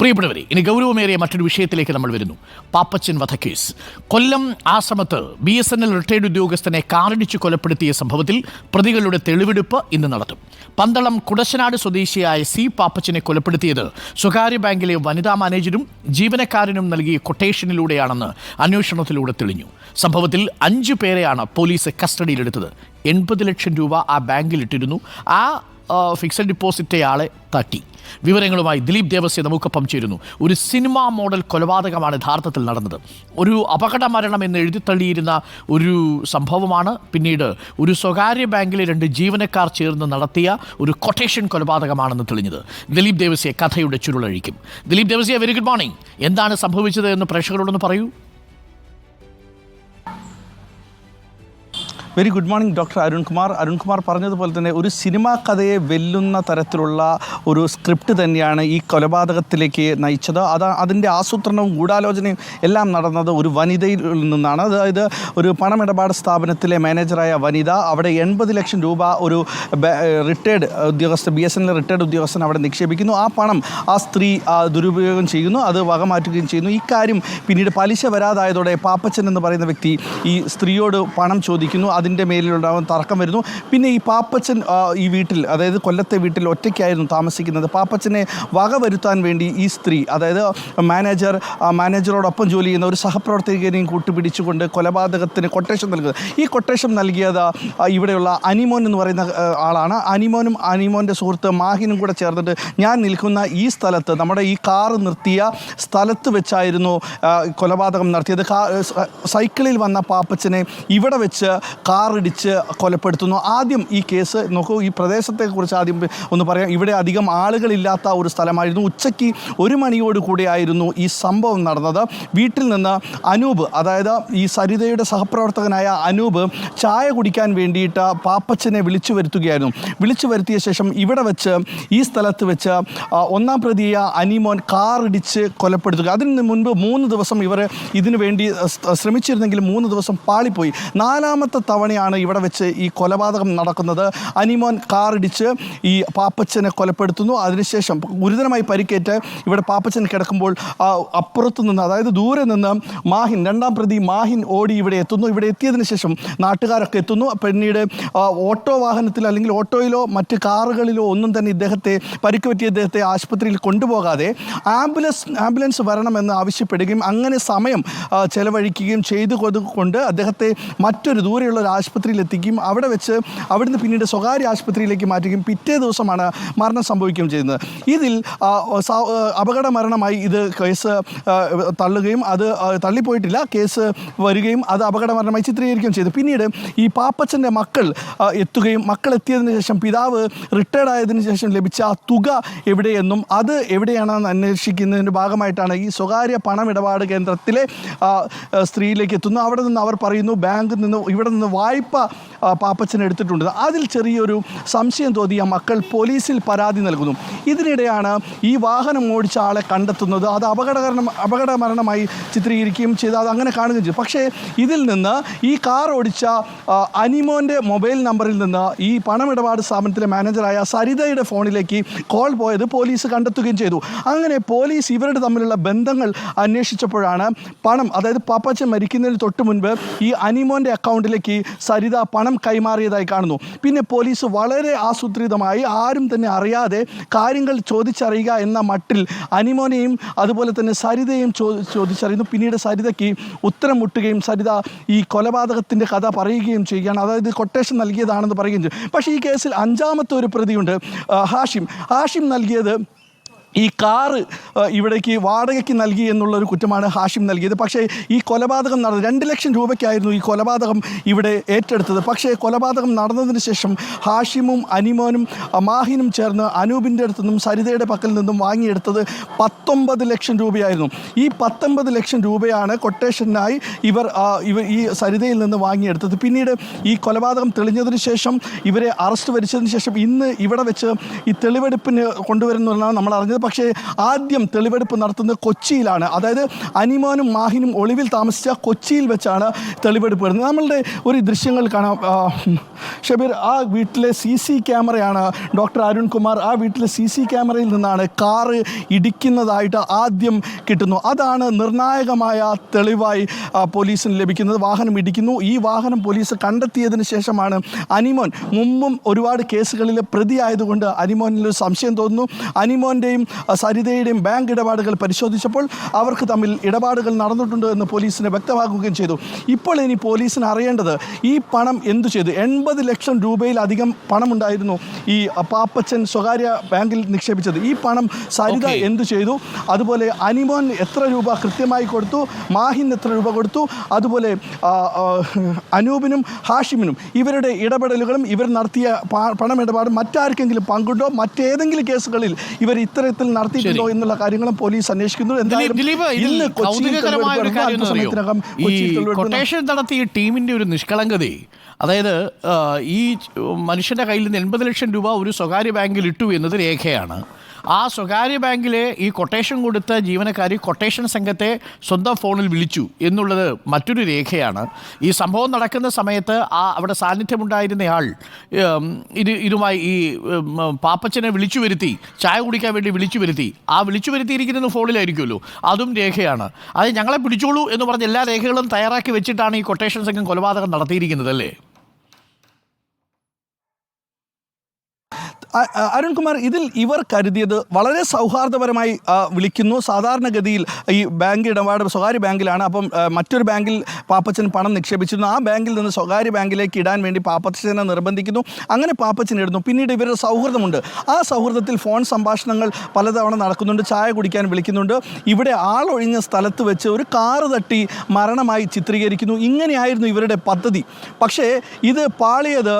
പ്രിയപ്പെട്ടവരെ ഇനി ഗൗരവമേറിയ മറ്റൊരു വിഷയത്തിലേക്ക് നമ്മൾ വരുന്നു. പാപ്പച്ചൻ വധക്കേസ്. Kollam ആശ്രമത്ത് B S N L retired ഉദ്യോഗസ്ഥനെ കാറിടിച്ച് കൊലപ്പെടുത്തിയ സംഭവത്തിൽ പ്രതികളുടെ തെളിവെടുപ്പ് ഇന്ന് നടത്തും. പന്തളം കുടശനാട് സ്വദേശിയായ സി പാപ്പച്ചനെ കൊലപ്പെടുത്തിയത് സ്വകാര്യ ബാങ്കിലെ വനിതാ മാനേജരും ജീവനക്കാരനും നൽകിയ കൊട്ടേഷനിലൂടെയാണെന്ന് അന്വേഷണത്തിലൂടെ തെളിഞ്ഞു. സംഭവത്തിൽ അഞ്ചു പേരെയാണ് പോലീസ് കസ്റ്റഡിയിലെടുത്തത്. എൺപത് ലക്ഷം രൂപ ആ ബാങ്കിലിട്ടിരുന്നു. ആ ഫിക്സഡ് ഡിപ്പോസിറ്റയാളെ തട്ടി. വിവരങ്ങളുമായി ദിലീപ് ദേവസ്യ നമുക്കൊപ്പം ചേരുന്നു. ഒരു സിനിമാ മോഡൽ കൊലപാതകമാണ് യഥാർത്ഥത്തിൽ നടന്നത്. ഒരു അപകട മരണം എന്ന് എഴുതിത്തള്ളിയിരുന്ന ഒരു സംഭവമാണ്. പിന്നീട് ഒരു സ്വകാര്യ ബാങ്കിലെ രണ്ട് ജീവനക്കാർ ചേർന്ന് നടത്തിയ ഒരു കൊട്ടേഷൻ കൊലപാതകമാണെന്ന് തെളിഞ്ഞത്. ദിലീപ് ദേവസ്യ കഥയുടെ ചുരുളഴിക്കും. Dileep Devasya very good morning എന്താണ് സംഭവിച്ചത് എന്ന് പ്രേക്ഷകരോടൊന്ന് പറയൂ. Very good morning doctor Arunkumar Arunkumar പറഞ്ഞതുപോലെ തന്നെ ഒരു സിനിമാ കഥയെ വെല്ലുന്ന തരത്തിലുള്ള ഒരു സ്ക്രിപ്റ്റ് തന്നെയാണ് ഈ കൊലപാതകത്തിലേക്ക് നയിച്ചത്. അത് അതിന്റെ ആസൂത്രണവും ഗൂഢാലോചനയും എല്ലാം നടന്നത് ഒരു വനിതയിൽ നിന്നാണ്. അതായത് ഒരു പണമിടപാട് സ്ഥാപനത്തിലെ മാനേജറായ വനിത അവിടെ എൺപത് ലക്ഷം രൂപ ഒരു റിട്ടയർഡ് ഉദ്യോഗസ്ഥ ബി എസ് എൻ റിട്ടയർഡ് ഉദ്യോഗസ്ഥൻ അവിടെ നിക്ഷേപിക്കുന്നു. ആ പണം ആ സ്ത്രീ ദുരുപയോഗം ചെയ്യുന്നു. അത് വകമാറ്റുകയും ചെയ്യുന്നു. ഇക്കാര്യം പിന്നീട് പലിശ വരാതായതോടെ പാപ്പച്ചൻ എന്ന് പറയുന്ന വ്യക്തി ഈ സ്ത്രീയോട് പണം ചോദിക്കുന്നു. അതിന്റെ മേലിലുണ്ടാകുന്ന തർക്കം വരുന്നു. പിന്നെ ഈ പാപ്പച്ചൻ ഈ വീട്ടിൽ അതായത് കൊല്ലത്തെ വീട്ടിൽ ഒറ്റയ്ക്കായിരുന്നു താമസിക്കുന്നത്. പാപ്പച്ചനെ വക വരുത്താൻ വേണ്ടി ഈ സ്ത്രീ അതായത് മാനേജർ മാനേജറോടൊപ്പം ജോലി ചെയ്യുന്ന ഒരു സഹപ്രവർത്തകനെയും കൂട്ടുപിടിച്ചുകൊണ്ട് കൊലപാതകത്തിന് കൊട്ടേഷൻ നൽകുന്നത്. ഈ കൊട്ടേഷൻ നൽകിയത് ഇവിടെയുള്ള അനിമോൻ എന്ന് പറയുന്ന ആളാണ്. അനിമോനും അനിമോന്റെ സുഹൃത്ത് മാഹിനും കൂടെ ചേർന്നിട്ട് ഞാൻ നിൽക്കുന്ന ഈ സ്ഥലത്ത് നമ്മുടെ ഈ കാർ നിർത്തിയ സ്ഥലത്ത് വെച്ചായിരുന്നു കൊലപാതകം നടത്തിയത്. സൈക്കിളിൽ വന്ന പാപ്പച്ചനെ ഇവിടെ വെച്ച് കാറിടിച്ച് കൊലപ്പെടുത്തുന്നു. ആദ്യം ഈ കേസ് നോക്കൂ ഈ പ്രദേശത്തെക്കുറിച്ച് ആദ്യം ഒന്ന് പറയാം. ഇവിടെ അധികം ആളുകളില്ലാത്ത ഒരു സ്ഥലമായിരുന്നു. ഉച്ചയ്ക്ക് ഒരു മണിയോട് കൂടിയായിരുന്നു ഈ സംഭവം നടന്നത്. വീട്ടിൽ നിന്ന് അനൂപ് അതായത് ഈ സരിതയുടെ സഹപ്രവർത്തകനായ അനൂപ് ചായ കുടിക്കാൻ വേണ്ടിയിട്ട് പാപ്പച്ചനെ വിളിച്ചു വരുത്തുകയായിരുന്നു. വിളിച്ചു വരുത്തിയ ശേഷം ഇവിടെ വെച്ച് ഈ സ്ഥലത്ത് വെച്ച് ഒന്നാം പ്രതിയ അനിമോൻ കാറിടിച്ച് കൊലപ്പെടുത്തുക. അതിന് മുൻപ് മൂന്ന് ദിവസം ഇവർ ഇതിനു വേണ്ടി ശ്രമിച്ചിരുന്നെങ്കിൽ മൂന്ന് ദിവസം പാളിപ്പോയി. നാലാമത്തെ തവണയാണ് ഇവിടെ വെച്ച് ഈ കൊലപാതകം നടക്കുന്നത്. അനിമോൻ കാറിടിച്ച് ഈ പാപ്പച്ചനെ കൊലപ്പെടുത്തുന്നു. അതിനുശേഷം ഗുരുതരമായി പരിക്കേറ്റ് ഇവിടെ പാപ്പച്ചൻ കിടക്കുമ്പോൾ അപ്പുറത്തു നിന്ന് അതായത് ദൂരെ നിന്ന് മാഹിൻ രണ്ടാം പ്രതി മാഹിൻ ഓടി ഇവിടെ എത്തുന്നു. ഇവിടെ എത്തിയതിന് ശേഷം നാട്ടുകാരൊക്കെ എത്തുന്നു. പിന്നീട് ഓട്ടോ വാഹനത്തിൽ അല്ലെങ്കിൽ ഓട്ടോയിലോ മറ്റ് കാറുകളിലോ ഒന്നും തന്നെ ഇദ്ദേഹത്തെ പരിക്ക് പറ്റിയ ഇദ്ദേഹത്തെ ആശുപത്രിയിൽ കൊണ്ടുപോകാതെ ആംബുലൻസ് ആംബുലൻസ് വരണമെന്ന് ആവശ്യപ്പെടുകയും അങ്ങനെ സമയം ചെലവഴിക്കുകയും ചെയ്തു കൊണ്ട് അദ്ദേഹത്തെ മറ്റൊരു ദൂരെയുള്ള ആശുപത്രിയിൽ എത്തിക്കും അവിടെ വെച്ച് അവിടുന്ന് പിന്നീട് സ്വകാര്യ ആശുപത്രിയിലേക്ക് മാറ്റുകയും പിറ്റേ ദിവസമാണ് മരണം സംഭവിക്കുകയും ചെയ്യുന്നത്. ഇതിൽ അപകട മരണമായി ഇത് കേസ് തള്ളുകയും അത് തള്ളിപ്പോയിട്ടില്ല. കേസ് വരികയും അത് അപകട മരണമായി ചിത്രീകരിക്കുകയും ചെയ്തു. പിന്നീട് ഈ പാപ്പച്ചന്റെ മക്കൾ എത്തുകയും മക്കൾ എത്തിയതിന് ശേഷം പിതാവ് റിട്ടയർഡ് ആയതിന് ശേഷം ലഭിച്ച ആ തുക എവിടെയെന്നും അത് എവിടെയാണെന്ന് അന്വേഷിക്കുന്നതിന്റെ ഭാഗമായിട്ടാണ് ഈ സ്വകാര്യ പണമിടപാട് കേന്ദ്രത്തിലെ സ്ത്രീയിലേക്ക് എത്തുന്നു അവിടെ നിന്ന് അവർ പറയുന്നു ബാങ്കിൽ നിന്ന് ഇവിടെ നിന്ന് വായ്പ ആ, പാപ്പച്ചൻ എടുത്തിട്ടുണ്ട്. അതിൽ ചെറിയൊരു സംശയം തോന്നിയ മക്കൾ പോലീസിൽ പരാതി നൽകുന്നു. ഇതിനിടെയാണ് ഈ വാഹനം ഓടിച്ച ആളെ കണ്ടെത്തുന്നത്. അത് അപകടകരണം അപകട മരണമായി ചിത്രീകരിക്കുകയും ചെയ്ത്. അത് അങ്ങനെ കാണുകയും ചെയ്തു. പക്ഷേ ഇതിൽ നിന്ന് ഈ കാർ ഓടിച്ച അനിമോന്റെ മൊബൈൽ നമ്പറിൽ നിന്ന് ഈ പണമിടപാട് സ്ഥാപനത്തിലെ മാനേജറായ സരിതയുടെ ഫോണിലേക്ക് കോൾ പോയത് പോലീസ് കണ്ടെത്തുകയും ചെയ്തു. അങ്ങനെ പോലീസ് ഇവരുടെ തമ്മിലുള്ള ബന്ധങ്ങൾ അന്വേഷിച്ചപ്പോഴാണ് പണം അതായത് പാപ്പച്ചൻ മരിക്കുന്നതിന് തൊട്ട് മുൻപ് ഈ അനിമോന്റെ അക്കൗണ്ടിലേക്ക് സരിത പണം കൈമാറിയതായി കാണുന്നു. പിന്നെ പോലീസ് വളരെ ആസൂത്രിതമായി ആരും തന്നെ അറിയാതെ കാര്യങ്ങൾ ചോദിച്ചറിയുക എന്ന മട്ടിൽ അനിമോനെയും അതുപോലെ തന്നെ സരിതയും ചോദിച്ചറിയുന്നു. പിന്നീട് സരിതയ്ക്ക് ഉത്തരം മുട്ടുകയും സരിത ഈ കൊലപാതകത്തിന്റെ കഥ പറയുകയും ചെയ്യുകയാണ്. അതായത് കൊട്ടേഷൻ നൽകിയതാണെന്ന് പറയുകയും ചെയ്യും. പക്ഷേ ഈ കേസിൽ അഞ്ചാമത്തെ ഒരു പ്രതിയുണ്ട് ഹാഷിം. ഹാഷിം നൽകിയത് ഈ കാറ് ഇവിടേക്ക് വാടകയ്ക്ക് നൽകി എന്നുള്ളൊരു കുറ്റമാണ് ഹാഷിം നൽകിയത്. പക്ഷേ ഈ കൊലപാതകം നടന്നത് രണ്ട് ലക്ഷം രൂപയ്ക്കായിരുന്നു ഈ കൊലപാതകം ഇവിടെ ഏറ്റെടുത്തത്. പക്ഷേ കൊലപാതകം നടന്നതിന് ശേഷം ഹാഷിമും അനിമോനും മാഹിനും ചേർന്ന് അനൂപിന്റെ അടുത്തു നിന്നും സരിതയുടെ പക്കൽ നിന്നും വാങ്ങിയെടുത്തത് പത്തൊമ്പത് ലക്ഷം രൂപയായിരുന്നു. ഈ പത്തൊമ്പത് ലക്ഷം രൂപയാണ് കൊട്ടേഷനായി ഇവർ ഇവർ ഈ സരിതയിൽ നിന്ന് വാങ്ങിയെടുത്തത്. പിന്നീട് ഈ കൊലപാതകം തെളിഞ്ഞതിന് ശേഷം ഇവരെ അറസ്റ്റ് വരിച്ചതിന് ശേഷം ഇന്ന് ഇവിടെ വെച്ച് ഈ തെളിവെടുപ്പിന് കൊണ്ടുവരുന്നതാണ് നമ്മൾ അറിഞ്ഞത് പക്ഷേ ആദ്യം തെളിവെടുപ്പ് നടത്തുന്നത് കൊച്ചിയിലാണ്. അതായത് അനിമോനും മാഹിനും ഒളിവിൽ താമസിച്ച കൊച്ചിയിൽ വെച്ചാണ് തെളിവെടുപ്പ് വരുന്നത്. നമ്മളുടെ ഒരു ദൃശ്യങ്ങൾ കാണാം. ഷബീർ ആ വീട്ടിലെ സി സി ക്യാമറയാണ് ഡോക്ടർ അരുൺകുമാർ ആ വീട്ടിലെ സി സി ക്യാമറയിൽ നിന്നാണ് കാറ് ഇടിക്കുന്നതായിട്ട് ആദ്യം കിട്ടുന്നു. അതാണ് നിർണായകമായ തെളിവായി പോലീസിന് ലഭിക്കുന്നത്. വാഹനം ഇടിക്കുന്നു. ഈ വാഹനം പോലീസ് കണ്ടെത്തിയതിന് ശേഷമാണ് അനിമോൻ മുമ്പും ഒരുപാട് കേസുകളിൽ പ്രതിയായതുകൊണ്ട് അനിമോനിൽ സംശയം തോന്നുന്നു. അനിമോന്റെയും സരിതയുടെയും ബാങ്ക് ഇടപാടുകൾ പരിശോധിച്ചപ്പോൾ അവർക്ക് തമ്മിൽ ഇടപാടുകൾ നടന്നിട്ടുണ്ട് എന്ന് പോലീസിന് വ്യക്തമാക്കുകയും ചെയ്തു. ഇപ്പോൾ ഇനി പോലീസിന് അറിയേണ്ടത് ഈ പണം എന്തു ചെയ്തു? എൺപത് ലക്ഷം രൂപയിലധികം പണമുണ്ടായിരുന്നു ഈ പാപ്പച്ചൻ സ്വകാര്യ ബാങ്കിൽ നിക്ഷേപിച്ചത്. ഈ പണം സരിത എന്തു ചെയ്തു? അതുപോലെ അനിമോൻ എത്ര രൂപ കൃത്യമായി കൊടുത്തു? മാഹിൻ എത്ര രൂപ കൊടുത്തു? അതുപോലെ അനൂപിനും ഹാഷിമിനും ഇവരുടെ ഇടപെടലുകളും ഇവർ നടത്തിയ പണമിടപാടും മറ്റാർക്കെങ്കിലും പങ്കുണ്ടോ? മറ്റേതെങ്കിലും കേസുകളിൽ ഇവർ ഇത്തരത്തിൽ നടത്തിയിട്ടുണ്ടോ എന്നുള്ള കാര്യങ്ങളും പോലീസ് അന്വേഷിക്കുന്നു. ഇന്ന്. കൊട്ടേഷൻ നടത്തിയ ടീമിന്റെ ഒരു നിഷ്കളങ്കതയെ അതായത് ഈ മനുഷ്യന്റെ കയ്യിൽ നിന്ന് എൺപത് ലക്ഷം രൂപ ഒരു സ്വകാര്യ ബാങ്കിൽ ഇട്ടു എന്നത് രേഖയാണ്. ആ സ്വകാര്യ ബാങ്കിലെ ഈ കൊട്ടേഷൻ കൊടുത്ത ജീവനക്കാരി കൊട്ടേഷൻ സംഘത്തെ സ്വന്തം ഫോണിൽ വിളിച്ചു എന്നുള്ളത് മറ്റൊരു രേഖയാണ്. ഈ സംഭവം നടക്കുന്ന സമയത്ത് ആ അവിടെ സാന്നിധ്യമുണ്ടായിരുന്നയാൾ ഇത് ഇതുമായി ഈ പാപ്പച്ചനെ വിളിച്ചു വരുത്തി ചായ കുടിക്കാൻ വേണ്ടി വിളിച്ചു വരുത്തി. ആ വിളിച്ചു വരുത്തിയിരിക്കുന്നത് ഫോണിലായിരിക്കുമല്ലോ. അതും രേഖയാണ്. അത് ഞങ്ങളെ പിടിച്ചോളൂ എന്ന് പറഞ്ഞ് എല്ലാ രേഖകളും തയ്യാറാക്കി വെച്ചിട്ടാണ് ഈ കൊട്ടേഷൻ സംഘം കൊലപാതകം നടത്തിയിരിക്കുന്നത് അല്ലേ അരുൺകുമാർ ഇതിൽ ഇവർ കരുതിയത് വളരെ സൗഹാർദ്ദപരമായി വിളിക്കുന്നു. സാധാരണഗതിയിൽ ഈ ബാങ്ക് ഇടപാട് സ്വകാര്യ ബാങ്കിലാണ്. അപ്പം മറ്റൊരു ബാങ്കിൽ പാപ്പച്ചൻ പണം നിക്ഷേപിച്ചിരുന്നു. ആ ബാങ്കിൽ നിന്ന് സ്വകാര്യ ബാങ്കിലേക്ക് ഇടാൻ വേണ്ടി പാപ്പച്ചനെ നിർബന്ധിക്കുന്നു. അങ്ങനെ പാപ്പച്ചൻ ഇടുന്നു. പിന്നീട് ഇവരുടെ സൗഹൃദമുണ്ട്. ആ സൗഹൃദത്തിൽ ഫോൺ സംഭാഷണങ്ങൾ പലതവണ നടക്കുന്നുണ്ട്. ചായ കുടിക്കാൻ വിളിക്കുന്നുണ്ട്. ഇവിടെ ആളൊഴിഞ്ഞ സ്ഥലത്ത് വെച്ച് ഒരു കാറ് തട്ടി മരണമായി ചിത്രീകരിക്കുന്നു. ഇങ്ങനെയായിരുന്നു ഇവരുടെ പദ്ധതി. പക്ഷേ ഇത് പാളിയത്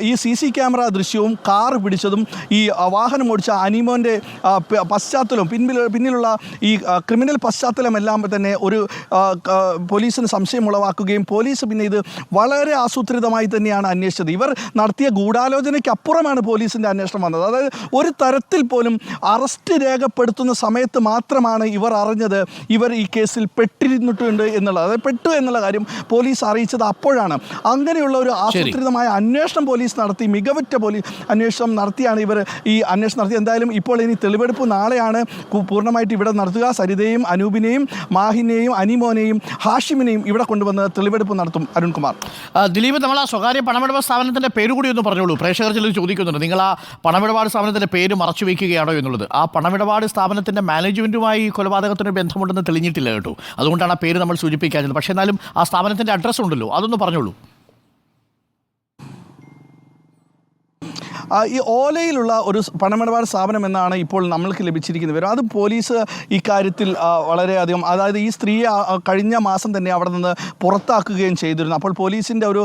ഈ, സി സി ക്യാമറ ദൃശ്യവും കാർ പിടിച്ചതും ഈ വാഹനം ഓടിച്ച അനിമോന്റെ പശ്ചാത്തലവും പിന്നിൽ പിന്നിലുള്ള ഈ ക്രിമിനൽ പശ്ചാത്തലമെല്ലാം തന്നെ ഒരു പോലീസിന് സംശയം ഉളവാക്കുകയും പോലീസ് പിന്നെ ഇത് വളരെ ആസൂത്രിതമായി തന്നെയാണ് അന്വേഷിച്ചത്. ഇവർ നടത്തിയ ഗൂഢാലോചനയ്ക്ക് അപ്പുറമാണ് പോലീസിന്റെ അന്വേഷണം വന്നത്. അതായത് ഒരു തരത്തിൽ പോലും അറസ്റ്റ് രേഖപ്പെടുത്തുന്ന സമയത്ത് മാത്രമാണ് ഇവർ അറിഞ്ഞത് ഇവർ ഈ കേസിൽ പെട്ടിരുന്നിട്ടുണ്ട് എന്നുള്ളത്. അതായത് പെട്ടു എന്നുള്ള കാര്യം പോലീസ് അറിയിച്ചത് അപ്പോഴാണ്. അങ്ങനെയുള്ള ഒരു ആസൂത്രിതമായ അന്വേഷണം പോലീസ് നടത്തി. മികവുറ്റ പോലീസ് അന്വേഷണം നടത്തിയാണ് ഇവർ ഈ അന്വേഷണം നടത്തി എന്തായാലും ഇപ്പോൾ ഇനി തെളിവെടുപ്പ് നാളെയാണ് പൂർണമായിട്ട് ഇവിടെ നടത്തുക. സരിതയും അനൂപിനെയും മാഹിനെയും അനിമോനെയും ഹാഷിമിനെയും ഇവിടെ കൊണ്ടുവന്ന് തെളിവെടുപ്പ് നടത്തും അരുൺകുമാർ. ദിലീപ് നമ്മൾ ആ സ്വകാര്യ പണമിടപാട് സ്ഥാപനത്തിന്റെ പേര് കൂടി ഒന്ന് പറഞ്ഞോളൂ. പ്രേക്ഷകർ ചിലർ ചോദിക്കുന്നുണ്ട് നിങ്ങൾ ആ പണമിടപാട് സ്ഥാപനത്തിന്റെ പേര് മറച്ചു വയ്ക്കുകയാണോ എന്നുള്ളത്? ആ പണമിടപാട് സ്ഥാപനത്തിന്റെ മാനേജ്മെന്റുമായി കൊലപാതകത്തിന് ബന്ധമുണ്ടെന്ന് തെളിഞ്ഞിട്ടില്ല കേട്ടോ. അതുകൊണ്ടാണ് ആ പേര് നമ്മൾ സൂചിപ്പിക്കാഞ്ഞത്. പക്ഷേ എന്നാലും ആ സ്ഥാപനത്തിന്റെ അഡ്രസ്സ് ഉണ്ടല്ലോ അതൊന്ന് പറഞ്ഞോളൂ ആ, ഈ ഓലയിലുള്ള ഒരു പണമിടപാട് സ്ഥാപനം എന്നാണ് ഇപ്പോൾ നമ്മൾക്ക് ലഭിച്ചിരിക്കുന്ന വിവരം അത് പോലീസ് ഇക്കാര്യത്തിൽ വളരെയധികം അതായത് ഈ സ്ത്രീയെ കഴിഞ്ഞ മാസം തന്നെ അവിടെ നിന്ന് പുറത്താക്കുകയും ചെയ്തിരുന്നു. അപ്പോൾ പോലീസിന്റെ ഒരു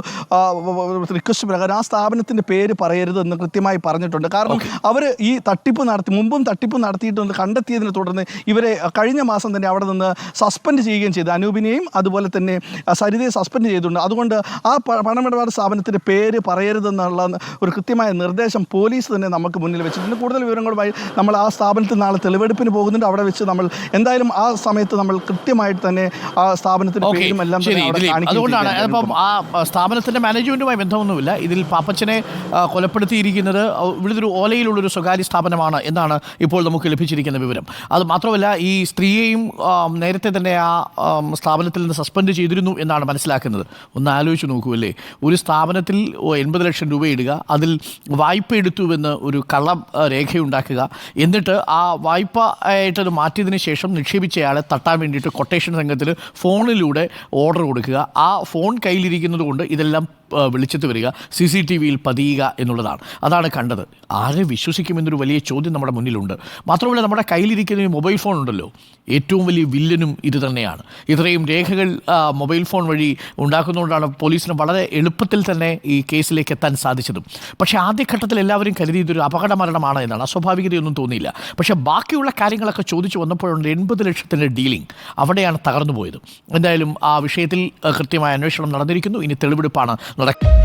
റിക്വസ്റ്റ് പ്രകാരം ആ സ്ഥാപനത്തിന്റെ പേര് പറയരുത് എന്ന് കൃത്യമായി പറഞ്ഞിട്ടുണ്ട്. കാരണം അവർ ഈ തട്ടിപ്പ് നടത്തി മുമ്പും തട്ടിപ്പ് നടത്തിയിട്ടുണ്ട്. കണ്ടെത്തിയതിനെ തുടർന്ന് ഇവരെ കഴിഞ്ഞ മാസം തന്നെ അവിടെ നിന്ന് സസ്പെൻഡ് ചെയ്യുകയും ചെയ്തു. അനൂപിനെയും അതുപോലെ തന്നെ സരിതയെ സസ്പെൻഡ് ചെയ്തിട്ടുണ്ട്. അതുകൊണ്ട് ആ പണമിടപാട് സ്ഥാപനത്തിന്റെ പേര് പറയരുതെന്നുള്ള ഒരു കൃത്യമായ നിർദ്ദേശം പോലീസ് തന്നെ നമുക്ക് മുന്നിൽ വെച്ചിട്ടുണ്ട്. കൂടുതൽ വിവരങ്ങളുമായി നമ്മൾ ആ സ്ഥാപനത്തിൽ നാളെ തെളിവെടുപ്പിന് പോകുന്നുണ്ട്. അവിടെ വെച്ച് നമ്മൾ എന്തായാലും ആ സമയത്ത് നമ്മൾ കൃത്യമായിട്ട് തന്നെ ആ സ്ഥാപനത്തിന്റെ പേരും എല്ലാം അതുകൊണ്ടാണ്. അപ്പം ആ സ്ഥാപനത്തിന്റെ മാനേജ്മെന്റുമായി ബന്ധമൊന്നുമില്ല. ഇതിൽ പാപ്പച്ചനെ കൊലപ്പെടുത്തിയിരിക്കുന്നത് ഇവിടുത്തെ ഒരു ഓലയിലുള്ളൊരു സ്വകാര്യ സ്ഥാപനമാണ് എന്നാണ് ഇപ്പോൾ നമുക്ക് ലഭിച്ചിരിക്കുന്ന വിവരം. അത് മാത്രമല്ല ഈ സ്ത്രീയെയും നേരത്തെ തന്നെ ആ സ്ഥാപനത്തിൽ നിന്ന് സസ്പെൻഡ് ചെയ്തിരുന്നു എന്നാണ് മനസ്സിലാക്കുന്നത്. ഒന്ന് ആലോചിച്ച് നോക്കൂ അല്ലേ? ഒരു സ്ഥാപനത്തിൽ എൺപത് ലക്ഷം രൂപ ഇടുക അതിൽ വായ്പ എടുത്തുവെന്ന് ഒരു കള്ളം രേഖയുണ്ടാക്കുക. എന്നിട്ട് ആ വായ്പ ആയിട്ടത് മാറ്റിയതിന് ശേഷം നിക്ഷേപിച്ചയാളെ തട്ടാൻ വേണ്ടിയിട്ട് കൊട്ടേഷൻ സംഘത്തിൽ ഫോണിലൂടെ ഓർഡർ കൊടുക്കുക. ആ ഫോൺ കയ്യിലിരിക്കുന്നത് കൊണ്ട് ഇതെല്ലാം വെളിച്ചത്ത് വരിക സി സി ടി വിയിൽ പതിയുക എന്നുള്ളതാണ്. അതാണ് കണ്ടത്. ആരെ വിശ്വസിക്കുമെന്നൊരു വലിയ ചോദ്യം നമ്മുടെ മുന്നിലുണ്ട്. മാത്രമല്ല നമ്മുടെ കയ്യിലിരിക്കുന്ന ഈ മൊബൈൽ ഫോൺ ഉണ്ടല്ലോ. ഏറ്റവും വലിയ വില്ലനും ഇത് തന്നെയാണ്. ഇത്രയും രേഖകൾ മൊബൈൽ ഫോൺ വഴി ഉണ്ടാക്കുന്നതുകൊണ്ടാണ് പോലീസിന് വളരെ എളുപ്പത്തിൽ തന്നെ ഈ കേസിലേക്ക് എത്താൻ സാധിച്ചതും. പക്ഷേ ആദ്യഘട്ടത്തിൽ എല്ലാവരും കരുതി ഇതൊരു അപകട മരണമാണ് എന്നാണ്. അസ്വാഭാവികതയൊന്നും തോന്നിയില്ല. പക്ഷേ ബാക്കിയുള്ള കാര്യങ്ങളൊക്കെ ചോദിച്ചു വന്നപ്പോഴുണ്ട് എൺപത് ലക്ഷത്തിന്റെ ഡീലിംഗ്. അവിടെയാണ് തകർന്നു പോയത് എന്തായാലും ആ വിഷയത്തിൽ കൃത്യമായ അന്വേഷണം നടന്നിരിക്കുന്നു. ഇനി തെളിവെടുപ്പാണ് നടക്കുന്നത്